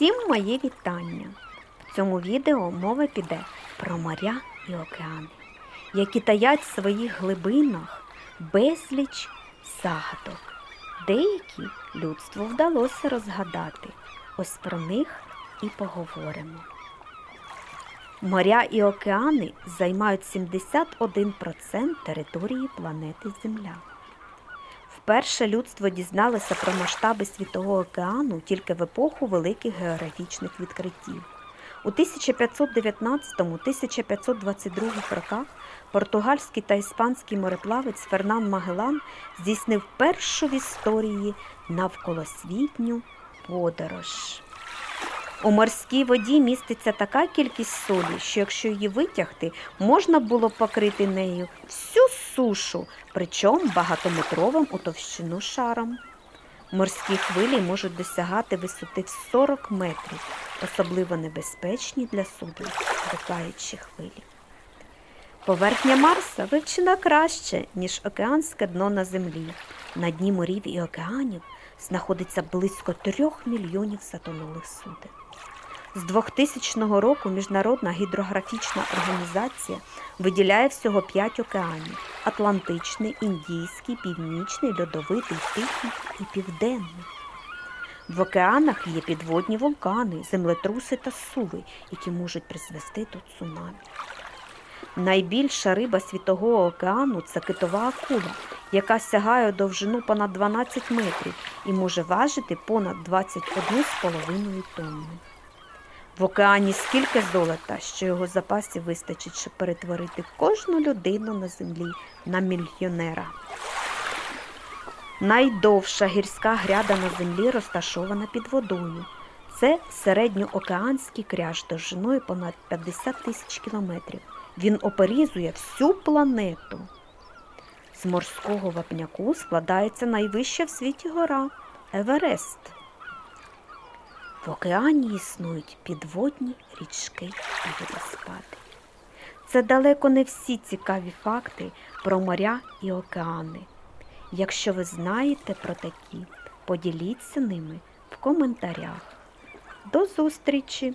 Усім мої вітання! В цьому відео мова піде про моря і океани, які таять в своїх глибинах безліч загадок. Деякі людству вдалося розгадати. Ось про них і поговоримо. Моря і океани займають 71% території планети Земля. Вперше людство дізналося про масштаби Світового океану тільки в епоху великих географічних відкриттів. У 1519-1522 роках португальський та іспанський мореплавець Фернан Магелан здійснив першу в історії навколосвітню подорож. У морській воді міститься така кількість солі, що якщо її витягти, можна було покрити нею всю сушу, причому багатометровим у товщину шаром. Морські хвилі можуть досягати висоти в 40 метрів, особливо небезпечні для суден, викаючі хвилі. Поверхня Марса вивчена краще, ніж океанське дно на землі. На дні морів і океанів знаходиться близько трьох мільйонів затонулих суден. З 2000 року Міжнародна гідрографічна організація виділяє всього п'ять океанів: Атлантичний, Індійський, Північний, Льодовитий, Тихий і Південний. В океанах є підводні вулкани, землетруси та суви, які можуть призвести до цунамі. Найбільша риба Світового океану це китова акула, яка сягає довжину понад 12 метрів і може важити понад 21,5 тонни. В океані скільки золота, що його запасів вистачить, щоб перетворити кожну людину на землі на мільйонера. Найдовша гірська гряда на землі розташована під водою. Це середньоокеанський кряж довжиною понад 50 тисяч кілометрів. Він оперізує всю планету. З морського вапняку складається найвища в світі гора Еверест. В океані існують підводні річки і водоспади. Це далеко не всі цікаві факти про моря і океани. Якщо ви знаєте про такі, поділіться ними в коментарях. До зустрічі!